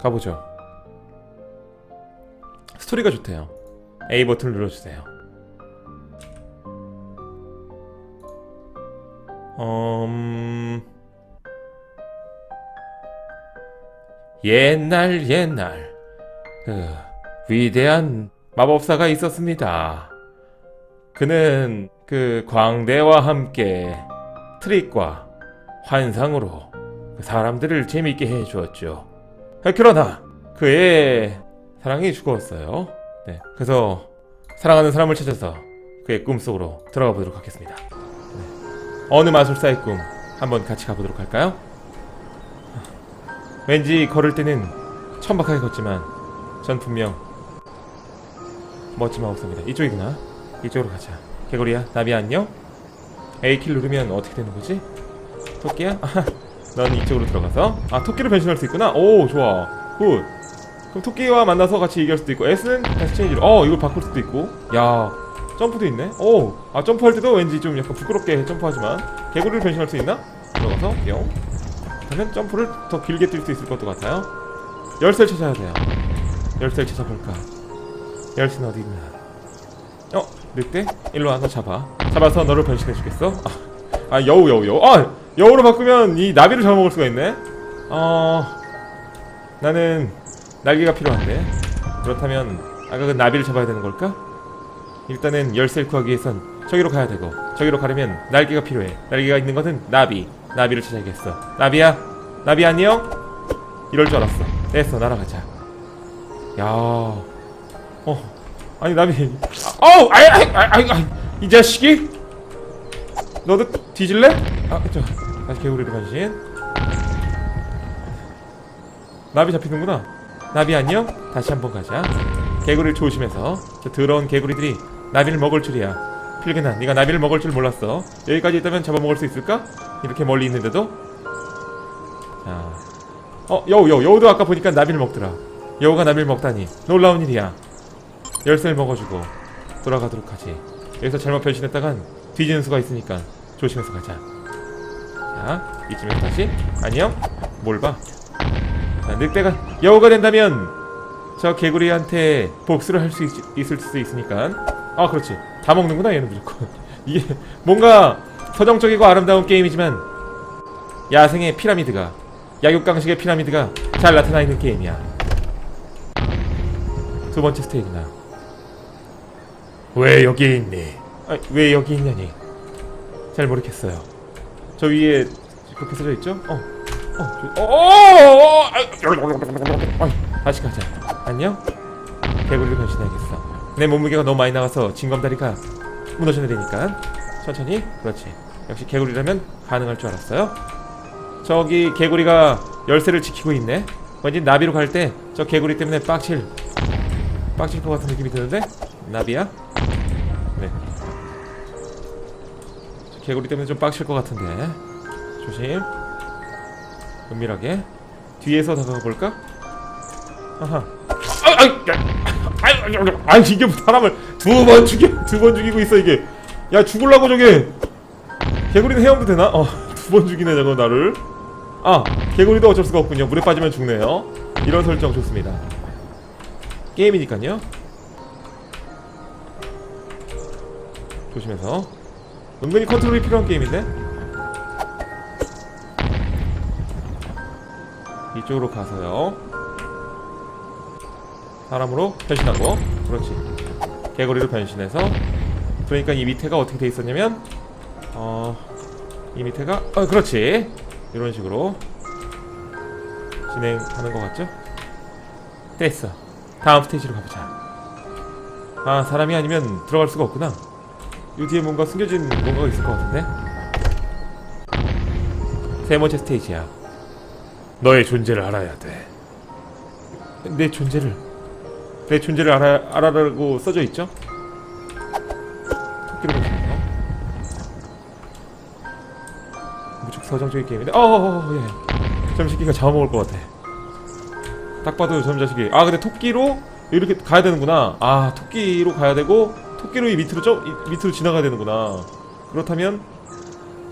가보죠. 스토리가 좋대요. A 버튼을 눌러주세요. 음... 옛날 옛날 그 위대한 마법사가 있었습니다. 그는 그 광대와 함께 트릭과 환상으로 그 사람들을 재미있게 해주었죠. 그러나 그의 사랑이 죽었어요. 네, 그래서 사랑하는 사람을 찾아서 그의 꿈 속으로 들어가 보도록 하겠습니다. 네. 어느 마술사의 꿈 한번 같이 가보도록 할까요? 왠지 걸을 때는 천박하게 걷지만 전 분명 멋진 마법사입니다. 이쪽이구나. 이쪽으로 가자. 개구리야, 나비 안녕? A킬 누르면 어떻게 되는 거지? 토끼야? 넌 이쪽으로 들어가서 아 토끼로 변신할 수 있구나. 오 좋아. 굿. 그럼 토끼와 만나서 같이 얘기할 수도 있고 S는 다시 체인지로. 어 이걸 바꿀 수도 있고. 야 점프도 있네. 오. 아 점프할 때도 왠지 좀 약간 부끄럽게 점프하지만 개구리로 변신할 수 있나? 들어가서 뿅. 하면 점프를 더 길게 뛸 수 있을 것도 같아요. 열쇠를 찾아야 돼요. 열쇠를 찾아볼까? 열쇠는 어디 있나? 어, 늑대? 일로 와서 잡아. 잡아서 너를 변신해주겠어? 아, 아 여우 여우 여우. 아 여우로 바꾸면 이 나비를 잡아먹을 수가 있네. 어, 나는 날개가 필요한데. 그렇다면 아까 그 나비를 잡아야 되는 걸까? 일단은 열쇠를 구하기 위해선 저기로 가야 되고 저기로 가려면 날개가 필요해. 날개가 있는 것은 나비. 나비를 찾아야겠어. 나비야, 나비 안녕? 이럴 줄 알았어. 됐어, 날아가자. 야, 어, 아니 나비. 아, 어우, 아이, 아이, 아이, 아이, 이 자식이? 너도 뒤질래? 아, 저 다시 개구리로 변신. 나비 잡히는구나. 나비 안녕? 다시 한번 가자. 개구리를 조심해서. 저 더러운 개구리들이 나비를 먹을 줄이야. 필근아, 네가 나비를 먹을 줄 몰랐어. 여기까지 있다면 잡아먹을 수 있을까? 이렇게 멀리 있는데도. 자, 어, 여우, 여우, 여우도 아까 보니까 나비를 먹더라. 여우가 나비를 먹다니 놀라운 일이야. 열쇠를 먹어주고 돌아가도록 하지. 여기서 잘못 변신했다간 뒤지는 수가 있으니까 조심해서 가자. 자, 이쯤에서 다시 안녕. 뭘 봐? 자, 늑대가 여우가 된다면 저 개구리한테 복수를 할 수 있을 수 있으니까. 아, 그렇지. 다 먹는구나 얘는 무조건. 이게 뭔가 서정적이고 아름다운 게임이지만 야생의 피라미드가 약육강식의 피라미드가 잘 나타나 있는 게임이야. 두 번째 스테이지나. 왜 여기에 있니? 아, 왜 여기 있냐니? 잘 모르겠어요. 저 위에 그렇게 써져 있죠? 어, 어, 저, 어, 어, 어, 어, 아, 아, 다시 가자. 안녕? 개구리로 변신해야겠어. 내 몸무게가 너무 많이 나가서 징검다리가 무너져 내리니까 천천히. 그렇지. 역시 개구리라면 가능할 줄 알았어요. 저기 개구리가 열쇠를 지키고 있네. 왠지 나비로 갈 때 저 개구리 때문에 빡칠 빡칠 것 같은 느낌이 드는데 나비야? 네. 저 개구리 때문에 좀 빡칠 것 같은데 조심. 은밀하게 뒤에서 다가가 볼까? 아하. 아, 아, 아, 아, 아, 이게 사람을 두 번 죽여 두번 죽이고 있어 이게. 야 죽을라고 저게. 개구리는 헤엄도 되나? 어, 두 번 죽이네 저거 나를. 아, 개구리도 어쩔 수가 없군요. 물에 빠지면 죽네요. 이런 설정 좋습니다. 게임이니까요. 조심해서. 은근히 컨트롤이 필요한 게임인데. 이쪽으로 가서요. 사람으로 변신하고, 그렇지. 개구리로 변신해서. 그러니까 이 밑에가 어떻게 돼 있었냐면, 어, 이 밑에가, 어, 그렇지. 이런 식으로 진행하는 것 같죠? 됐어. 다음 스테이지로 가보자. 아 사람이 아니면 들어갈 수가 없구나. 이 뒤에 뭔가 숨겨진 뭔가가 있을 것 같은데. 세 번째 스테이지야. 너의 존재를 알아야 돼. 내 존재를 내 존재를 알아 알아라고 써져 있죠? 토끼로 보시나요? 무척 서정적인 게임인데 어어어 예 점식기가 잡아먹을 것 같아 딱 봐도 점자식이 아 근데 토끼로 이렇게 가야 되는구나 아 토끼로 가야 되고 토끼로 이 밑으로 좀이 밑으로 지나가야 되는구나. 그렇다면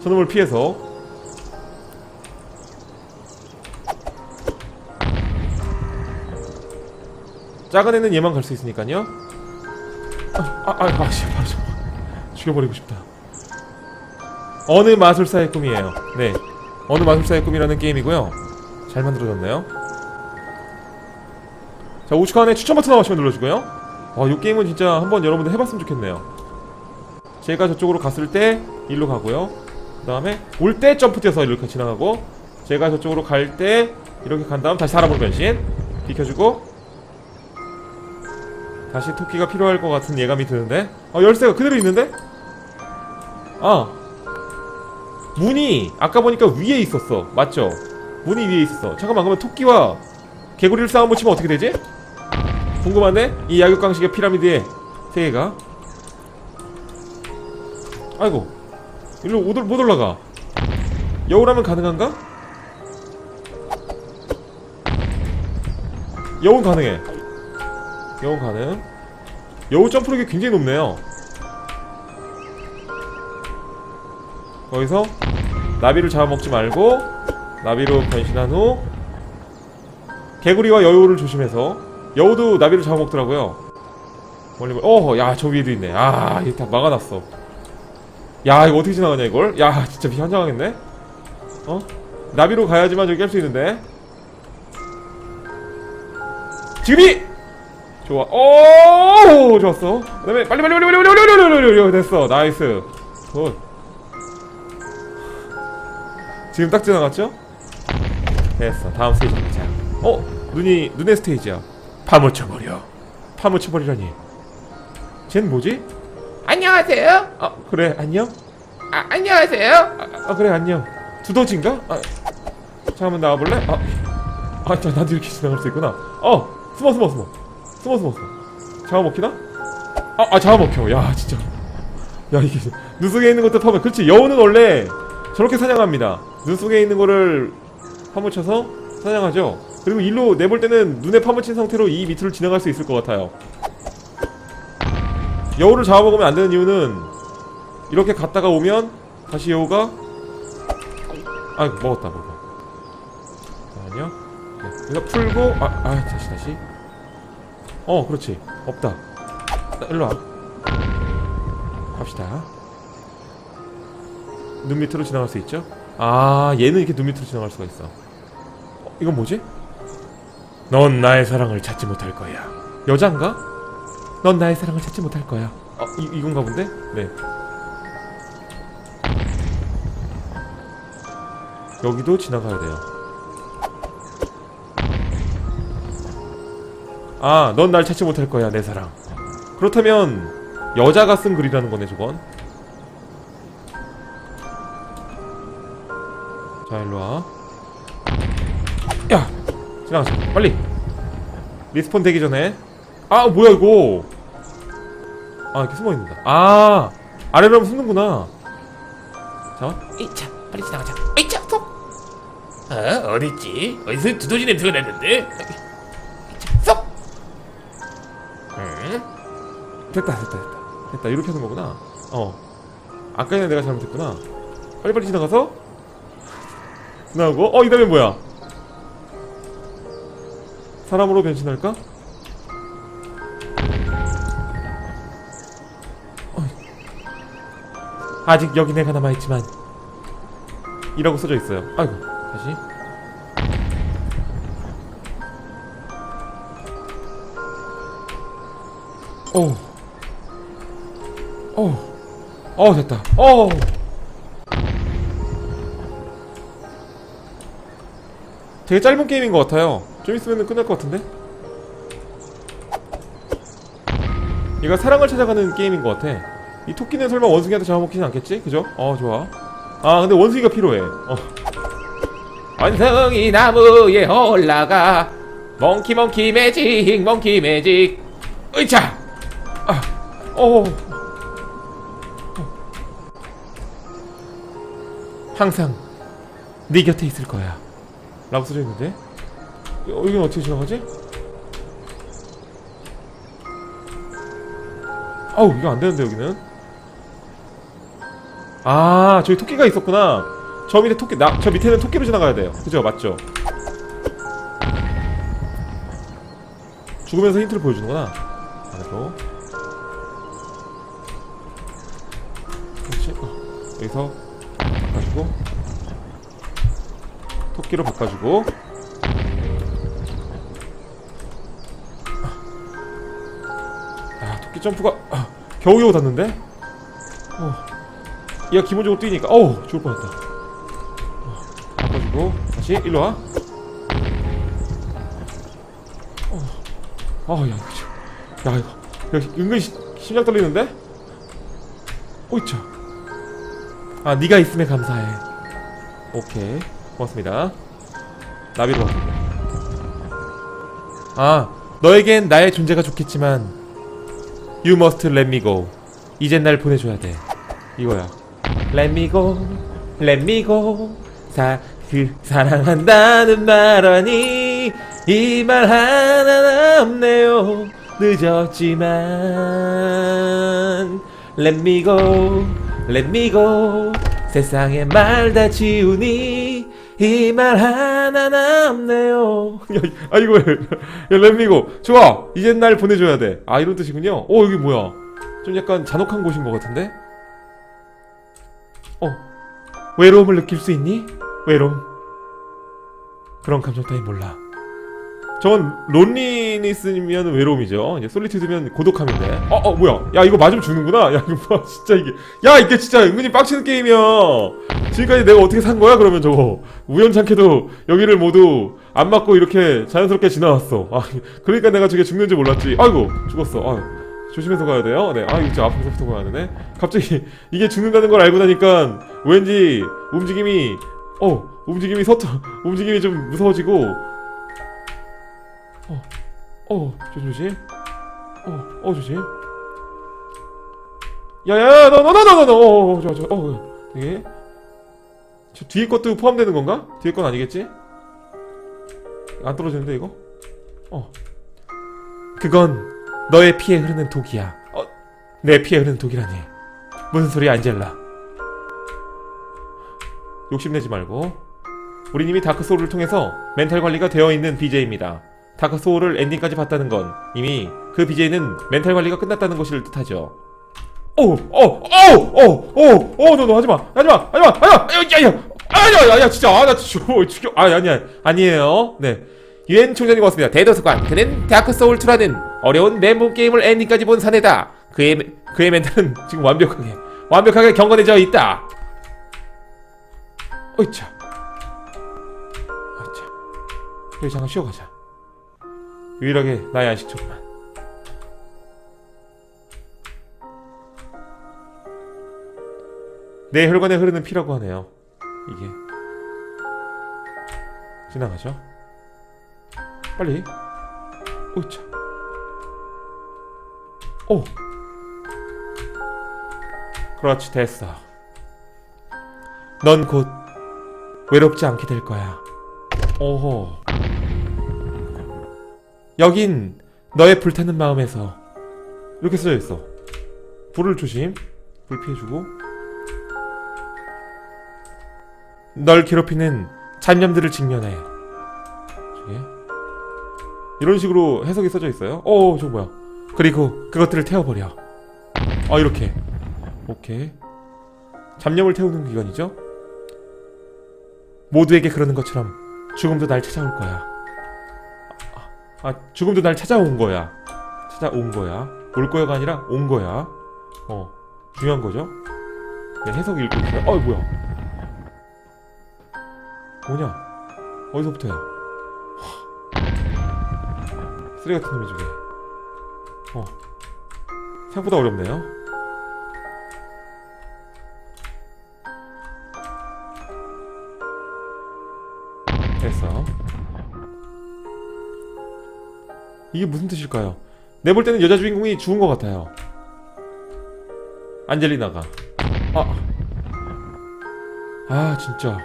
저놈을 피해서 작은 애는 얘만 갈 수 있으니까요. 아아 아, 아, 씨. 바로 저 죽여버리고 싶다. 어느 마술사의 꿈이에요. 네. 어느 마술사의 꿈이라는 게임이고요. 잘 만들어졌네요. 자 우측 안에 추천 버튼 나오시면 눌러주고요 아이 게임은 진짜 한번 여러분들 해봤으면 좋겠네요 제가 저쪽으로 갔을 때 일로 가고요 그 다음에 올 때 점프 뛰어서 이렇게 지나가고 제가 저쪽으로 갈 때 이렇게 간 다음 다시 사람으로 변신 비켜주고 다시 토끼가 필요할 것 같은 예감이 드는데 어 열쇠가 그대로 있는데? 아 문이 아까 보니까 위에 있었어 맞죠? 문이 위에 있었어 잠깐만 그러면 토끼와 개구리를 싸움 붙이면 어떻게 되지? 궁금한데? 이 약육강식의 피라미드에 세 개가? 아이고. 일로 못, 올- 못 올라가. 여우라면 가능한가? 여우 가능해. 여우 가능. 여우 점프력이 굉장히 높네요. 거기서 나비를 잡아먹지 말고 나비로 변신한 후 개구리와 여우를 조심해서 여우도 나비를 잡아먹더라고요. 멀리 멀리. 어야 저 위에도 있네. 아 이거 다 막아놨어. 야 이거 어떻게 지나가냐 이걸? 야 진짜 비현장하겠네? 어? 나비로 가야지만 저기 깰 수 있는데. 지금이! 좋아. 오 좋았어. 그 다음에 빨리 빨리 빨리 빨리 빨리 빨리 빨리 빨리 빨리. 됐어. 나이스. 굿. 지금 딱 지나갔죠? 됐어. 다음 스테이지 가자. 어? 눈이 눈의 스테이지야 파묻혀버려. 파묻혀버리라니. 쟨 뭐지? 안녕하세요. 아 그래 안녕? 아, 안녕하세요. 아, 아 그래 안녕. 두더지인가? 아, 잠깐만 나와볼래? 아, 아 자, 나도 이렇게 지나갈 수 있구나. 어 숨어 숨어 숨어. 숨어 숨어 숨어. 잡아먹히나? 아, 아 잡아먹혀. 야 진짜. 야 이게 눈 속에 있는 것도 파면 그렇지. 여우는 원래 저렇게 사냥합니다. 눈 속에 있는 거를 파묻혀서 사냥하죠 그리고 일로 내볼 때는 눈에 파묻힌 상태로 이 밑으로 지나갈 수 있을 것 같아요. 여우를 잡아먹으면 안 되는 이유는 이렇게 갔다가 오면 다시 여우가 아이고 먹었다 먹어 잠깐만요. 네, 그래서 풀고 아, 아 다시 다시. 어 그렇지. 없다. 나, 일로 와. 갑시다. 눈 밑으로 지나갈 수 있죠? 아 얘는 이렇게 눈 밑으로 지나갈 수가 있어. 어, 이건 뭐지 넌 나의 사랑을 찾지 못할 거야 여잔가 넌 나의 사랑을 찾지 못할 거야 어 이, 이건가 본데 네 여기도 지나가야 돼요. 아, 넌 날 찾지 못할 거야, 내 사랑. 그렇다면 여자가 쓴 글이라는 거네, 저건. 자, 일로 와. 야, 지나가자, 빨리. 리스폰 되기 전에. 아, 뭐야 이거? 아, 이렇게 숨어 있는다. 아, 아래로 하면 숨는구나. 자, 이차 빨리 지나가자. 이차 쏙. 어 어딨지? 어디서 두더지 냄새가 났는데? 이차 쏙. 응? 됐다 됐다 됐다 됐다 이렇게 하는 거구나 어 아까는 내가 잘못했구나 빨리빨리 지나가서 지나가고 어 이 다음에 뭐야 사람으로 변신할까? 아직 여기 내가 남아있지만 이라고 써져 있어요 아이고 다시 오. 어. 어, 됐다. 어. 되게 짧은 게임인 것 같아요. 좀 있으면 끝날 것 같은데? 얘가 사랑을 찾아가는 게임인 것 같아. 이 토끼는 설마 원숭이한테 잡아먹히진 않겠지? 그죠? 어, 좋아. 아, 근데 원숭이가 필요해. 어. 원숭이 나무에 올라가. 몽키 몽키 매직 몽키 매직. 으차. 어. 항상 네 곁에 있을 거야. 라고 써져 있는데? 어, 여기는 어떻게 지나가지? 아우, 이거 안 되는데, 여기는. 아, 저기 토끼가 있었구나. 저 밑에 토끼, 나, 저 밑에는 토끼로 지나가야 돼요. 그죠? 맞죠? 죽으면서 힌트를 보여주는구나 안으로 그렇지 어, 여기서 바꿔주고 토끼로 바꿔주고 아 토끼 점프가 아, 겨우겨우 닿는데 어. 얘가 기본적으로 뛰니까 어우 죽을 뻔했다 어, 바꿔주고 다시 일로 와 어, 야, 이거, 야, 이거, 야, 은근히 시, 심장 떨리는데? 오이차. 아, 네가 있음에 감사해. 오케이, 고맙습니다. 나비로. 아, 너에겐 나의 존재가 좋겠지만, you must let me go. 이젠 날 보내줘야 돼. 이거야. Let me go, let me go. 사, 그, 사랑한다는 말하니, 이 말 하나 남네요. 늦었지만, let me go, let me go. 세상의 말 다 지우니, 이 말 하나 남네요. 야, 아, 이거, 야, me go. 좋아. 이젠 날 보내줘야 돼. 아, 이런 뜻이군요. 어, 여기 뭐야. 좀 약간 잔혹한 곳인 것 같은데? 어. 외로움을 느낄 수 있니? 외로움. 그런 감정 따위 몰라. 저건 론리니스면 외로움이죠. 이제 솔리튜드면 고독함인데. 어, 어, 뭐야? 야, 이거 맞으면 죽는구나. 야, 이거 뭐야? 진짜 이게. 야, 이게 진짜 은근히 빡치는 게임이야. 지금까지 내가 어떻게 산 거야? 그러면 저거 우연찮게도 여기를 모두 안 맞고 이렇게 자연스럽게 지나왔어. 아, 그러니까 내가 저게 죽는지 몰랐지. 아이고, 죽었어. 아유. 조심해서 가야 돼요. 네. 아, 이거 진짜 앞에서부터 가야 되네. 갑자기 이게 죽는다는 걸 알고 나니까 왠지 움직임이 어, 움직임이 서투 움직임이 좀 무서워지고 어, 어, 조심 조심. 어, 어 조심. 야야야, 너 너 너 너너, 어, 어, 좋아 좋아, 어, 되게. 저 뒤에 것도 포함되는 건가? 뒤에 건 아니겠지? 안 떨어지는데 이거? 어. 그건 너의 피에 흐르는 독이야. 어, 내 피에 흐르는 독이라니. 무슨 소리야, 안젤라? 욕심내지 말고. 우리 님이 다크 소울을 통해서 멘탈 관리가 되어 있는 BJ입니다. 다크 소울을 엔딩까지 봤다는 건 이미 그 BJ는 멘탈 관리가 끝났다는 것을 뜻하죠. 오, 오, 오, 오, 오, 오, 너 너 하지 마, 하지 마, 하지 마, 하지 마, 야, 야, 아니야, 야, 야, 진짜, 아, 나 죽여, 죽여, 아, 아니야, 아니에요. 네, 유엔 총장님 고맙습니다. 대도서관. 그는 다크 소울 2라는 어려운 멘붕 게임을 엔딩까지 본 사내다. 그의 멘- 그의 멘탈은 지금 완벽하게 완벽하게 경건해져 있다. 어이차. 잠깐 쉬어가자. 유일하게 나의 안식처구만. 내 혈관에 흐르는 피라고 하네요. 이게 지나가죠. 빨리. 오차. 오. 그렇지 됐어. 넌 곧 외롭지 않게 될 거야. 오호. 여긴 너의 불타는 마음에서 이렇게 써져 있어. 불을 조심. 불 피해주고. 널 괴롭히는 잔념들을 직면해. 저게 이런 식으로 해석이 써져 있어요. 어, 저 뭐야? 그리고 그것들을 태워버려. 아 이렇게. 오케이. 잡념을 태우는 기관이죠. 모두에게 그러는 것처럼 죽음도 날 찾아올 거야. 아, 아, 죽음도 날 찾아온 거야. 찾아온 거야. 올 거야가 아니라 온 거야. 어, 중요한 거죠. 네, 해석 읽고 있어요. 어, 뭐야? 뭐냐? 어디서부터야? 쓰레기 같은 놈이 저게. 어. 생각보다 어렵네요. 됐어. 이게 무슨 뜻일까요? 내 볼 때는 여자 주인공이 죽은 것 같아요. 안젤리나가. 아. 아, 진짜.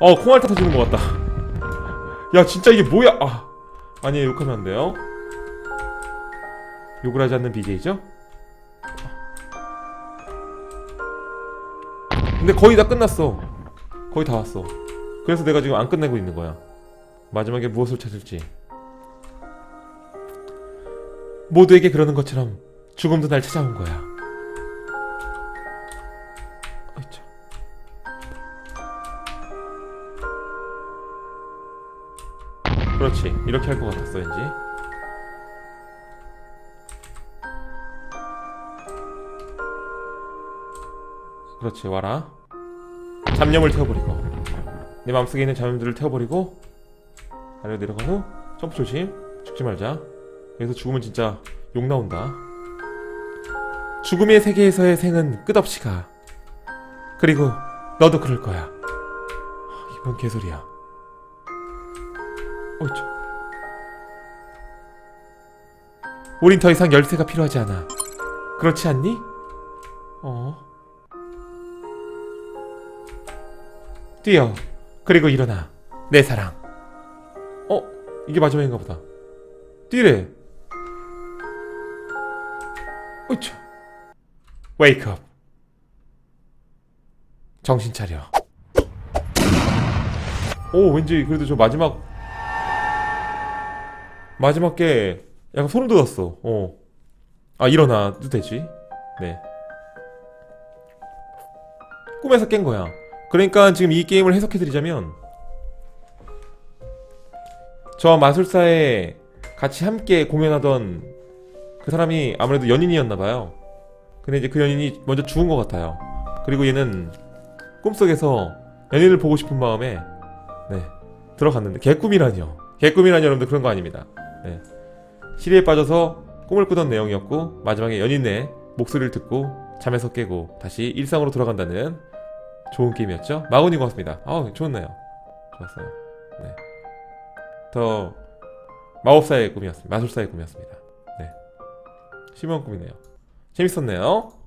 어, 콩알타 터지는 것 같다. 야, 진짜 이게 뭐야? 아. 아니, 욕하면 안 돼요. 욕을 하지 않는 BJ죠? 근데 거의 다 끝났어. 거의 다 왔어. 그래서 내가 지금 안 끝내고 있는 거야. 마지막에 무엇을 찾을지. 모두에게 그러는 것처럼 죽음도 날 찾아온 거야. 어이차. 그렇지. 이렇게 할 것 같았어, 왠지. 그렇지, 와라. 잡념을 태워버리고. 내 마음속에 있는 잡념들을 태워버리고. 아래로 내려간 후, 점프 조심. 죽지 말자. 여기서 죽으면 진짜 욕 나온다. 죽음의 세계에서의 생은 끝없이 가. 그리고 너도 그럴 거야. 이건 개소리야. 어이차. 우린 더 이상 열쇠가 필요하지 않아. 그렇지 않니? 어. 뛰어. 그리고 일어나. 내 사랑. 어? 이게 마지막인가 보다. 뛰래. 어이차. 웨이크 업. 정신 차려. 오, 왠지 그래도 저 마지막 마지막 게 약간 소름 돋았어. 어. 아, 일어나도 되지. 네. 꿈에서 깬 거야. 그러니까 지금 이 게임을 해석해 드리자면 저 마술사에 같이 함께 공연하던 그 사람이 아무래도 연인이었나 봐요. 근데 이제 그 연인이 먼저 죽은 것 같아요. 그리고 얘는 꿈속에서 연인을 보고 싶은 마음에 네 들어갔는데 개꿈이라뇨. 개꿈이라뇨 여러분들 그런 거 아닙니다. 네 시리에 빠져서 꿈을 꾸던 내용이었고 마지막에 연인의 목소리를 듣고 잠에서 깨고 다시 일상으로 돌아간다는 좋은 게임이었죠. 마군이 고맙습니다. 아우 좋네요. 좋았어요. 네. 더 마법사의 꿈이었습니다. 마술사의 꿈이었습니다. 네. 심한 꿈이네요. 재밌었네요.